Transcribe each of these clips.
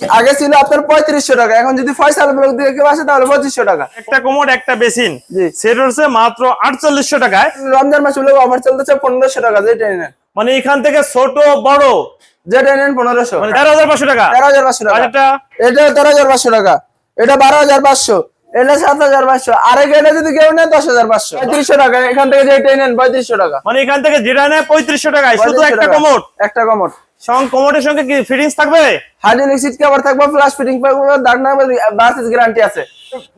আগে ছিল আপনার পঁয়ত্রিশশো টাকা এখন যদি ফয়সাল ব্লক দিয়ে কেউ আসে তাহলে পঁচিশশো টাকা। একটা কোমোড একটা বেসিন। সেটা হচ্ছে মাত্র আটচল্লিশশো টাকায়। রমজান মাস হলে অফার চলতেছে পনেরোশো টাকা যেটা নেন। মানে এখান থেকে ছোট বড়? যেটা নেন পনেরোশো। মানে তেরো হাজার পাঁচশো টাকা? তেরো হাজার পাঁচশো টাকা। এটা তেরো হাজার পাঁচশো টাকা। এটা বারো হাজার পাঁচশো। এটা সাত হাজার পাঁচশো। আরেক এটা যদি কেউ নেন দশ হাজার পাঁচশো। পঁয়ত্রিশশো টাকা। এখান থেকে যেটা নেন পঁয়ত্রিশশো টাকা। মানে এখান থেকে যেটা নেয় পঁয়ত্রিশশো টাকায়। শুধু একটা টাকা। একটা কমোড সঙ্গ কোমোডের সঙ্গে কি ফিটিংস থাকবে? হাইড্রোলিক সিট কভার থাকবে? ফিটিং থাকবে দাগ না বাসেস গ্যারান্টি আছে।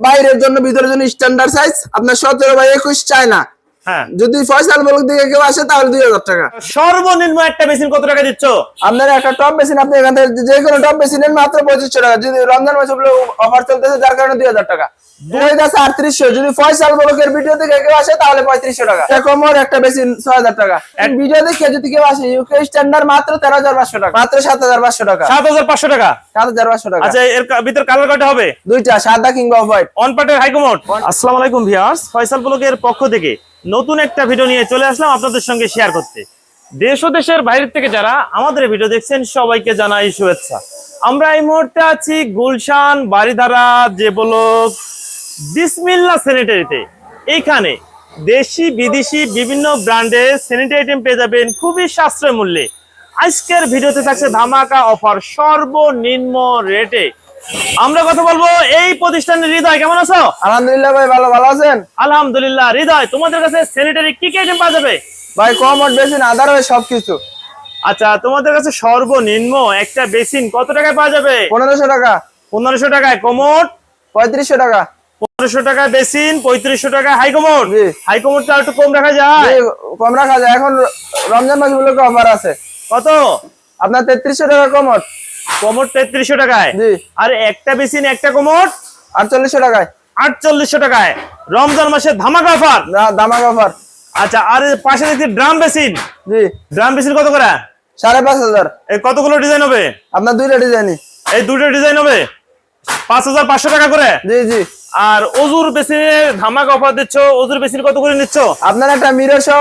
বাইরের জন্য ভিতরের জন্য স্ট্যান্ডার্ড সাইজ আপনার সতেরো বাই একুশ চায় না। হ্যাঁ। যদি ফয়সাল ব্লক দিকে কেউ আসে তাহলে দুই হাজার টাকা। সর্বনিম্ন একটা মেশিন কত টাকা দিচ্ছ? আপনার একটা টপ বেসিন আপনি এখান থেকে যে কোনো টপ বেসিন মাত্র পঁচিশশো টাকা। যদি রমজান মাসে অফার চলতেছে যার কারণে দুই হাজার টাকা। দুই হাজার আটত্রিশশো। যদি ফয়সাল ব্লকের ভিডিও থেকে কেউ আসে তাহলে পঁয়ত্রিশশো টাকা। একটা কমর একটা বেসিন ছয় হাজার টাকা। ভিডিও দেখে যদি কেউ আসে ইউকে স্ট্যান্ডার্ড মাত্র তেরো হাজার পাঁচশো টাকা। মাত্র সাত হাজার পাঁচশো টাকা। সাত হাজার পাঁচশো টাকা? সাত হাজার পাঁচশো টাকা। আচ্ছা এর ভিতর কালার কয়টা হবে? দুইটা সাদা কিংবা হোয়াইট অন পার্টের হাইকমোড আসসালামু আলাইকুম ভিউয়ার্স ফয়সাল ব্লগের পক্ষ থেকে নতুন একটা ভিডিও নিয়ে চলে আসলাম আপনাদের সঙ্গে শেয়ার করতে। দেশ ও দেশের বাইরের থেকে যারা আমাদের ভিডিও দেখছেন সবাইকে জানাই শুভেচ্ছা। আমরা এই মুহূর্তে আছি গুলশান বাড়িধারা যে ব্লক বিসমিল্লা স্যানিটারিতে। এইখানে দেশি বিদেশি বিভিন্ন ব্র্যান্ডের স্যানিটারি আইটেম পেয়ে যাবেন খুবই সাশ্রয় মূল্যে। আজকের ভিডিওতে থাকছে ধামাকা অফার সর্বনিম্ন রেটে। আমরা কথা বলব এই প্রতিষ্ঠানের হৃদয় কেমন আছো? আলহামদুলিল্লাহ ভাই ভালো ভালো আছেন? আলহামদুলিল্লাহ হৃদয় তোমাদের কাছে স্যানিটারি কি কি আইটেম পাওয়া যাবে? ভাই কমর বেসিন আদার হয় সবকিছু। আচ্ছা তোমাদের কাছে সর্বনিম্ন একটা বেসিন কত টাকায় পাওয়া যাবে? পনেরোশো টাকা। পনেরোশো টাকায় কোমোট পঁয়ত্রিশশো টাকা। পনেরোশো টাকায় বেসিন পঁয়ত্রিশশো টাকায় হাই কোমোট জি। হাই কোমোটটা একটু কম রাখা যায়। কম রাখা যায়। এখন রমজান মাস গুলোকে অফার আছে। কত? আপনার তেত্রিশশো টাকা কমর কোমোট তেত্রিশশো টাকায়। আর একটা বেসিন একটা কোমোট আটচল্লিশশো টাকায়। আটচল্লিশশো টাকায়। রমজান মাসে ধামাকা অফার দামাক অফার আচ্ছা আর পাশে দেখছি ড্রাম বেসিন। জি। ড্রাম বেসিন কত করে? সাড়ে পাঁচ হাজার। এই কতগুলো ডিজাইন হবে? আপনার দুইটা ডিজাইনই এই দুটো ডিজাইন হবে? পাঁচ হাজার পাঁচশো টাকা করে? জি জি। আর অজুর বেসিনে ধামাকা অফার দিচ্ছ অজুর বেসিন কত করে নিচ্ছ? আপনার একটা মিরর সহ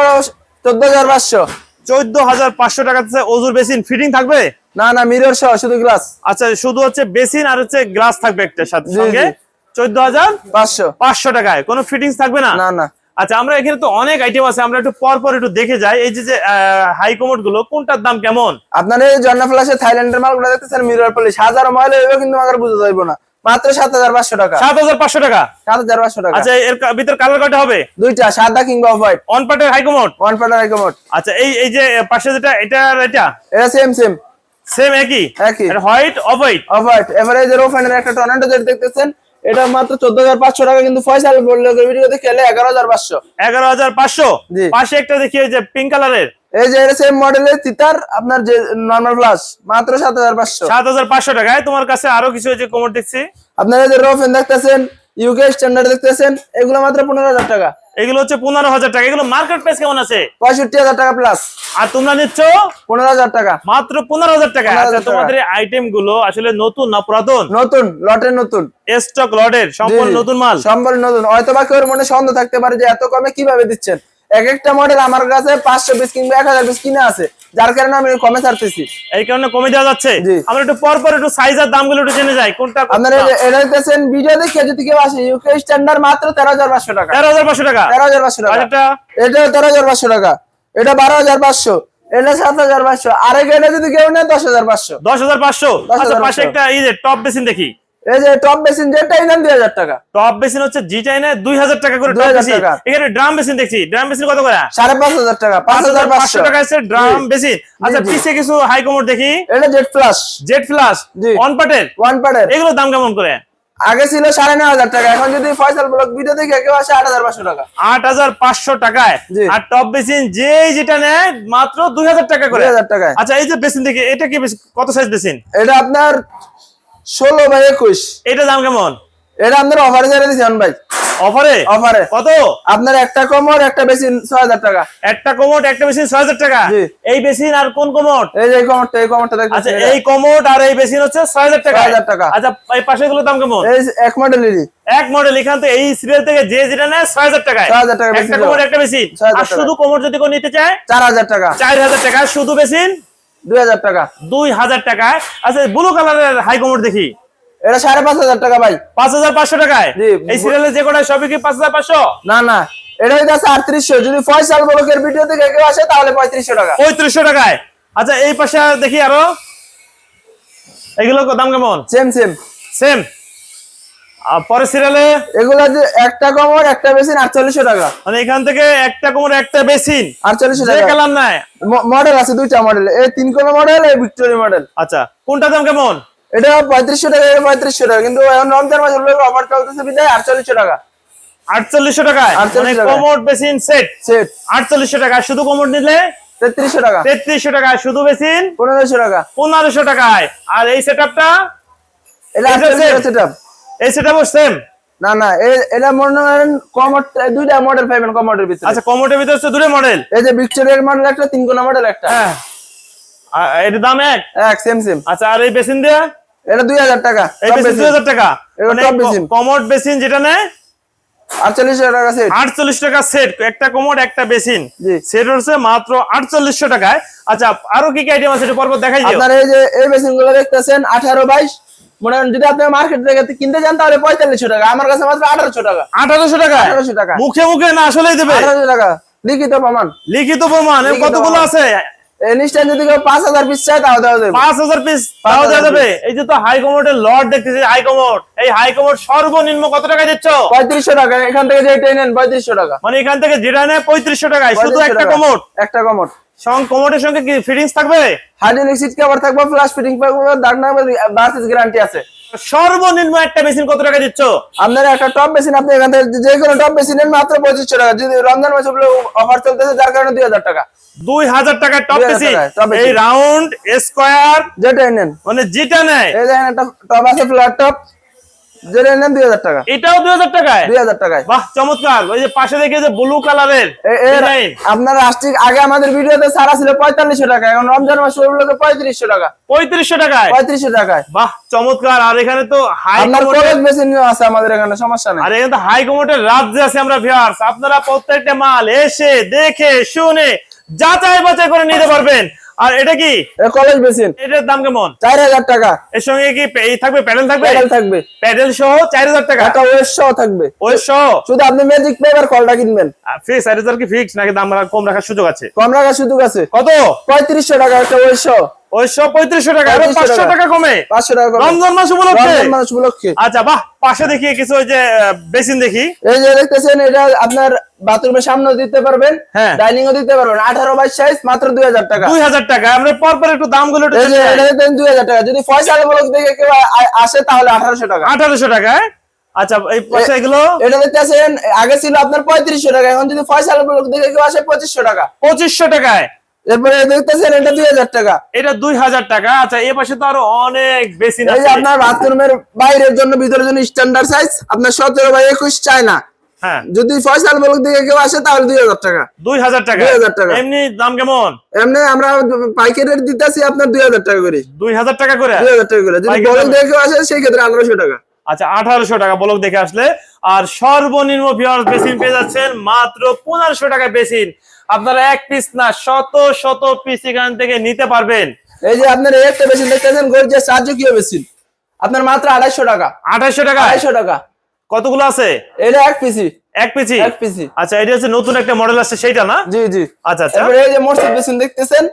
চোদ্দ হাজার পাঁচশো। চোদ্দ হাজার পাঁচশো টাকা অজুর বেসিন ফিটিং থাকবে? না না মিরর সহ শুধু গ্লাস। আচ্ছা শুধু হচ্ছে বেসিন আর হচ্ছে গ্লাস থাকবে একটা সাথে সঙ্গে। চোদ্দ হাজার পাঁচশো। পাঁচশো টাকায় কোনো ফিটিংস থাকবে না? না না। আচ্ছা আমরা এখানে তো অনেক আইটেম আছে আমরা একটু পর পর একটু দেখে যাই। এই যে হাই কমোডগুলো কোনটার দাম কেমন? আপনার এই জন্না ফ্লাসে থাইল্যান্ডের মালগুলো দেখতেছেন মিরর পলিশ হাজার ময়লা এগুলো কিন্তু আমাকে বুঝতে যাইবো না। মাত্র সাত হাজার পাঁচশো টাকা। সাত হাজার পাঁচশো টাকা? সাত হাজার পাঁচশো টাকা। আচ্ছা এর ভিতর কালার কয়টা হবে? দুইটা সাদা কিংবা হোয়াইট অন পার্টের হাই কমোড ওয়ান পার্টার কমোড আচ্ছা এই এই যে পাশে যেটা এটা আর এটা? এটা সেম সেম সেম একই? একই। White off white off white এবারে যে রোফানের একটা টর্নেডো যেটা দেখতেছেন এটা মাত্র চোদ্দ হাজার পাঁচশো টাকা কিন্তু ফয়সাল বললে ভিডিওতে খেলে এগারো হাজার পাঁচশো। এগারো হাজার পাঁচশো? পাশে একটা দেখি ওই যে পিঙ্ক কালারের এই যে এটা সেম মডেলের তিতার আপনার যে নর্মাল ফ্লাস মাত্র সাত হাজার পাঁচশো। সাত হাজার পাঁচশো টাকায় তোমার কাছে আরও কিছু হয়েছে যে কোমর দেখছি আপনারা যে রোফেন দেখতেছেন ইউকে স্ট্যান্ডার্ড দেখতেছেন এগুলো মাত্র পনেরো হাজার টাকা। এগুলো হচ্ছে পনেরো হাজার টাকা। এগুলো মার্কেট প্রাইস কেমন আছে? পঁয়ষট্টি হাজার টাকা প্লাস আর তোমরা নিচ্ছ? পনেরো হাজার টাকা। মাত্র পনেরো হাজার টাকা। আচ্ছা তোমাদের আইটেমগুলো আসলে নতুন না পুরাতন? নতুন লটের নতুন। স্টক লটের সম্পূর্ণ নতুন মাল? সম্পূর্ণ নতুন। হয়তো বা কেউ মনে সন্দেহ থাকতে পারে যে এত কমে কীভাবে দিচ্ছেন? এক একটা মডেল আমার কাছে পাঁচশো পিস কিংবা এক হাজার পিস কিনে আছে যার কারণে আমি কমে ছাড়তেছি। এই কারণে কমে দেওয়া যাচ্ছে? আমরা একটু পর পর একটু সাইজ আর দামগুলো একটু জেনে যাই কোনটা আপনার এটা দেখতেছেন ভিডিও দেখে যদি কেউ আসে ইউকে স্ট্যান্ডার্ড মাত্র তেরো হাজার পাঁচশো টাকা। তেরো হাজার পাঁচশো টাকা? তেরো হাজার পাঁচশো টাকা। বাজেটটা? এটা তেরো হাজার পাঁচশো টাকা। এটা বারো হাজার পাঁচশো। এটা সাত হাজার পাঁচশো। আরেক এটা যদি কেউ নেয় দশ হাজার পাঁচশো। দশ হাজার পাঁচশো? 10,500 আচ্ছা পাশে একটা এই যে টপ বেসিন দেখি। এই যে টপ বেসিন যেটাই টাকা। টপ বেসিন হচ্ছে টাকা করে টপ বেসিন এখানে ড্রাম বেসিন দেখছি। ড্রাম বেসিন কত করে? টাকা টাকা আছে ড্রাম বেসিন আচ্ছা পিছে কিছু হাই কমোড দেখি। এটা ওয়ান পার্টের এগুলোর দাম কেমন করে? আগে ছিল সাড়ে নয় হাজার টাকা এখন যদি ফয়সাল ব্লক ভিডিও দেখে কেউ আসে আট হাজার পাঁচশো টাকা। আট হাজার পাঁচশো টাকায়। আর টপ বেসিন যে যেটা নেয় মাত্র দুই হাজার টাকা করে। হাজার টাকায়। আচ্ছা এই যে বেসিন দেখি এটা কি? কত সাইজ বেসিন? এটা আপনার ষোলো বাই একুশ। এটা দাম কেমন? এটা আপনার অফারে ছেড়ে দিচ্ছেন ভাই। অফারে অফারে কত? আপনার একটা কমর একটা বেশি ছয় হাজার টাকা। একটা কোমোট একটা বেসিন ছয় হাজার টাকা? এই বেসিন আর কোন কোমোট এই যে এই কমরটা এই কমরটা আচ্ছা এই কোমোট আর এই বেসিন হচ্ছে ছয় হাজার টাকা। 6,000 টাকা। আচ্ছা এই পাশে গুলোর দাম কেমন? এই এক মডেলেরই এক মডেল এখান থেকে এই সিরিয়াল থেকে যে যেটা নেয় ছয় হাজার টাকায়। 6,000 টাকা একটা দাও। একটা বেসিন। 6,000 আর শুধু কোমর যদি কেউ নিতে চায় চার হাজার টাকা। চার হাজার টাকা শুধু বেসিন? দুই হাজার টাকা। দুই হাজার টাকায় আচ্ছা ব্লু কালারের হাই কমোড দেখি। এটা সাড়ে পাঁচ হাজার টাকা ভাই। পাঁচ হাজার পাঁচশো টাকায়? এই সিরিয়ালে যে কটা সবই কি পাঁচ হাজার পাঁচশো? না না। এটা হইতেছে আটত্রিশশো। যদি ফয়সাল ব্লকের ভিডিও থেকে কেউ আসে তাহলে পঁয়ত্রিশশো টাকা। পঁয়ত্রিশশো টাকায়। আচ্ছা এই পাশে দেখি আরও। এগুলো দাম কেমন? সেম সেম সেম পরের সিরিয়ালে এগুলা যে একটা কমর একটা বেশি আটচল্লিশশো টাকা। মানে এখান থেকে একটা কোমর একটা বেসিন আটচল্লিশশো যে টাকা। কালার নাই মডেল আছে দুইটা মডেল এই তিন কোনা মডেল এই ভিক্টোরিয়া মডেল আচ্ছা কোনটা দাম কেমন? এটা পঁয়ত্রিশশো টাকা এটা পঁয়ত্রিশশো টাকা। কিন্তু এখন রমজান মাস অফার চলতেছে বিদায় আটচল্লিশশো টাকা। আটচল্লিশশো টাকায়? 48 মানে। কোমোড বেসিন সেট সেট আটচল্লিশশো টাকা শুধু কোমোড নিলে? তেত্রিশশো টাকা। তেত্রিশশো টাকায় শুধু বেসিন? পনেরোশো টাকা। পনেরোশো টাকায়। আর এই সেট আপটা এটা এটা আটচল্লিশশো same? সেট এই সেট আপও সেম না না এ- এটা মনে করেন কমর দুইটা মডেল পাইবেন কমরের ভিতরে। আচ্ছা কোমোডের ভিতরে হচ্ছে দুটো মডেল এই যে ভিক্টোরিয়ার মডেল একটা তিন কোনা মডেল একটা। হ্যাঁ। আর দাম এক? এক সেম সেম আচ্ছা আর এই বেসিন দেয়া? এটা দুই হাজার টাকা এই বেসিন দুই হাজার টাকা? এটা মানে কমোড বেসিন। যেটা নেয়? আটচল্লিশশো টাকা সেট আটচল্লিশ টাকা সেট একটা কোমোড একটা বেসিন। সেট হচ্ছে মাত্র আটচল্লিশশো টাকায়। আচ্ছা আরও কি কি আইটেম আছে একটু পরপর দেখাই দিও। আপনার এই যে এই বেসিনগুলো দেখতেছেন আঠারো বাইশ মনে করেন যদি আপনি মার্কেট থেকে কিনতে যান তাহলে পঁয়তাল্লিশশো টাকা। আমার কাছে মাত্র আঠারোশো টাকা। আঠারোশো টাকা আঠারোশো টাকা। মুখে মুখে না আসলেই দেবে? আঠারোশো টাকা। লিখিত প্রমাণ। লিখিত প্রমাণ। কতগুলো আছে? যদি কেউ পাঁচ হাজার পিস চায় তাও দেওয়া যাবে। পাঁচ হাজার পিস তাও দেওয়া যাবে? এই যে তো হাই কমোডের লট দেখতেছি হাই কমোড এই হাই কমোড সর্বনিম্ন কত টাকা দিচ্ছ? পঁয়ত্রিশশো টাকা। এখান থেকে নেন পঁয়ত্রিশশো টাকা। মানে এখান থেকে যেটা নেয় পঁয়ত্রিশশো টাকায়। শুধু একটা। কমোড? একটা কমর সঙ্গে কমোডের সঙ্গে কি ফিটিংস থাকবে? হাইড্রোলিক সিট কভার থাকবে? ফ্লাশ ফিটিং থাকবে দাগ নামবে বাসেস গ্যারান্টি আছে। সর্বনিম্ন একটা মেশিন কত টাকা দিচ্ছ? আপনার একটা টপ মেশিন আপনি এখান থেকে যে কোনো টপ মেশিন নেন মাত্র পঁচিশশো টাকা। যদি রমজান মাসে অফার চলতেছে যার কারণে দুই হাজার টাকা। দুই হাজার টাকার টপ মেশিন এই রাউন্ড স্কোয়ার যেটাই নেন। মানে যেটা নেয়। এই দেখেন একটা টপ আছে ফ্ল্যাট টপ নেন টাকা। এটাও টাকায়? বাহ চমৎকার। ওই যে পাশে দেখে যে ব্লু কালারের আপনার রাষ্ট্রিক আগে আমাদের ভিডিওতে সারা ছিল পঁয়তাল্লিশশো টাকা এখন রমজান মাস ওগুলোকে পঁয়ত্রিশশো টাকা। পঁয়ত্রিশশো টাকায়? পঁয়ত্রিশশো টাকায়। বাহ চমৎকার। আর এখানে তো হাই আপনার কলেজ মেশিন আছে আমাদের এখানে সমস্যা নেই। আর এখানে তো হাই কমোটের রাজ্যে আছে আমরা ভিউয়ার্স আপনারা প্রত্যেকটা মাল এসে দেখে শুনে যাচাই বাছাই করে নিতে পারবেন। আর এটা কি? কলেজ মেশিন এটার দাম কেমন? চার হাজার টাকা। এর সঙ্গে কি এই থাকবে? প্যাডেল থাকবে? প্যাডেল থাকবে। প্যাডেল সহ চার হাজার টাকা? একটা ওয়েস্ট সহ থাকবে। ওই সহ? শুধু আপনি ম্যাজিক পেপার কলটা কিনবেন। কি ফিক্স নাকি দাম কম রাখার সুযোগ আছে? কম রাখার সুযোগ আছে। কত? পঁয়ত্রিশশো টাকা একটা ওয়েস্ট সহ। টাকা এবং 3500 টাকা। কমে। পাঁচশো টাকা রমজান মাস উপলক্ষে? মাস উপলক্ষে। আচ্ছা বাহ পাশে দেখি কিছু ওই যে বেসিন দেখি। এই যে দেখতেছেন এটা আপনার বাথরুমের সামনেও দিতে পারবেন হ্যাঁ। ডাইনিং ও দিতে পারবেন। আঠারো বাইশ সাইজ মাত্র দুই হাজার টাকা। দুই হাজার টাকা আমরা পর পর একটু দুই হাজার টাকা। যদি ব্লক দেখে কেউ আসে তাহলে আঠারোশো টাকা। আঠারোশো টাকায় আচ্ছা এই এগুলো? এটা দেখতেছেন আগে ছিল আপনার পঁয়ত্রিশশো টাকা এখন যদি ব্লক দেখে কেউ আসে পঁচিশশো টাকা। পঁচিশশো টাকায়। এরপরে দেখতেছেন এটা দুই হাজার টাকা। এটা দুই হাজার টাকা। আচ্ছা এ পাশে তো আরও অনেক বেশি এই যে আপনার বাথরুমের বাইরের জন্য ভিতরের জন্য স্ট্যান্ডার্ড সাইজ আপনার সতেরো বাই একুশ চায় না। হ্যাঁ। যদি ফয়সাল ব্লক দেখে কেউ আসে তাহলে দুই হাজার টাকা। দুই হাজার টাকা। 2000 টাকা। এমনি দাম কেমন? এমনি আমরা পাইকারি রেট দিতেছি আপনার দুই হাজার টাকা করে। দুই হাজার টাকা করে? দুই হাজার টাকা করে। যদি ব্লক? দেখে কেউ আসে সেই ক্ষেত্রে আঠারোশো টাকা। আচ্ছা আঠারোশো টাকা বলক দেখে আসলে। আর সর্বনিম্ন বেসিন পেয়ে যাচ্ছেন মাত্র পনেরোশো টাকা বেসিন আপনারা এক পিস না শত শত পিস এখান থেকে নিতে পারবেন। এই যে আপনার একটা বেশি দেখতেছেন গর্জিয়াস রাজকীয় বেশি আপনার মাত্র আড়াইশো টাকা। 2800 টাকা? আড়াইশো টাকা। কতগুলো আছে? এটা এক পিসি এক পিসি এক পিসি আচ্ছা এটা হচ্ছে নতুন একটা মডেল আছে সেটা না? জি জি। আচ্ছা আচ্ছা। এই যে মসজিদ বেশি দেখতেছেন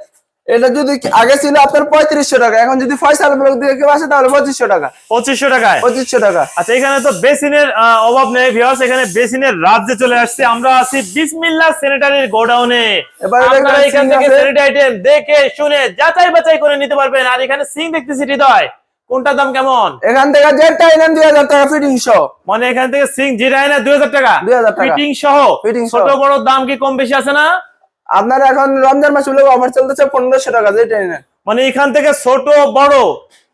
এটা যদি আগে ছিল আপনার পঁয়ত্রিশশো টাকা এখন যদি ফয়সাল ব্লক দিয়ে কেউ আসে তাহলে পঁচিশশো টাকা। পঁচিশশো টাকায়? পঁচিশশো টাকা। আচ্ছা এখানে তো বেসিনের অভাব নেই ভিউয়ার্স এখানে বেসিনের রাজ্যে চলে আসছে। আমরা আছি বিসমিল্লাহ স্যানিটারির গোডাউনে আপনারা এখান থেকে আছে। আইটেম দেখে শুনে যাচাই বাছাই করে নিতে পারবেন। আর এখানে সিং দেখতেছি হৃদয় কোনটা দাম কেমন? এখান থেকে নেন দুই হাজার টাকা ফিটিং সহ মানে এখান থেকে সিং জিরায় না দুই হাজার টাকা। 2000 টাকা। ফিটিং সহ। Fitting ছোট বড় দাম কি কম বেশি আছে না? আপনার এখন রমজান মাস হলে অফার চলতেছে পনেরোশো টাকা যেটাই নেন মানে এখান থেকে ছোট বড়?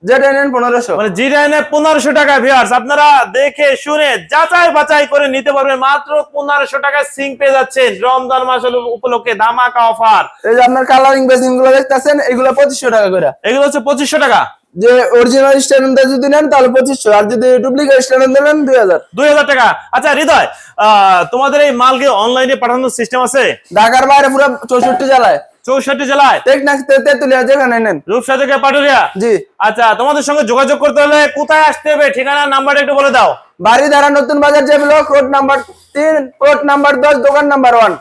যেটাই নেন পনেরোশো। মানে জিরায়নে পনেরোশো টাকা ভিউয়ার্স আপনারা দেখে শুনে যাচাই বাছাই করে নিতে পারবেন। মাত্র পনেরোশো টাকা সিং পেয়ে যাচ্ছেন রমজান মাস উপলক্ষে ধামাকা অফার এই যে আপনার কালারিং বেসিনগুলো দেখতেছেন এগুলো পঁচিশশো টাকা করে। এগুলো হচ্ছে পঁচিশশো টাকা। যে অরিজিনাল স্ট্যান্ড যদি নেন তাহলে পঁচিশশো। আর যদি ডুপ্লিকেট স্ট্যান্ড নেন দুই হাজার। দুই হাজার টাকা। আচ্ছা হৃদয় তোমাদের এই মাল কি অনলাইনে পাঠানোর সিস্টেম আছে? ঢাকার বাইরে পুরো চৌষট্টি জেলায়। চৌষট্টি জেলায়? তেতুলিয়া যেখানে নেন। রূপসা থেকে পাটুরিয়া জি। আচ্ছা তোমাদের সঙ্গে যোগাযোগ করতে হলে কোথায় আসতে হবে? ঠিকানা নাম্বারটা একটু বলে দাও। বাড়ি ধারা নতুন বাজার যে ব্লক রোড নাম্বার তিন রোড নাম্বার দশ দোকান নাম্বার ওয়ান।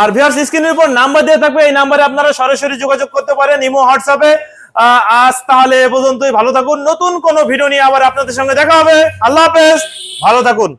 আর ভিউয়ার্স স্ক্রিনের উপর নাম্বার দিয়ে থাকবে। এই নাম্বারে আপনারা সরাসরি যোগাযোগ করতে পারেন ইমো হোয়াটসঅ্যাপে। আজ তাহলে এ পর্যন্তই। ভালো থাকুন। নতুন কোনো ভিডিও নিয়ে আবার আপনাদের সঙ্গে দেখা হবে। আল্লাহ হাফেজ। ভালো থাকুন।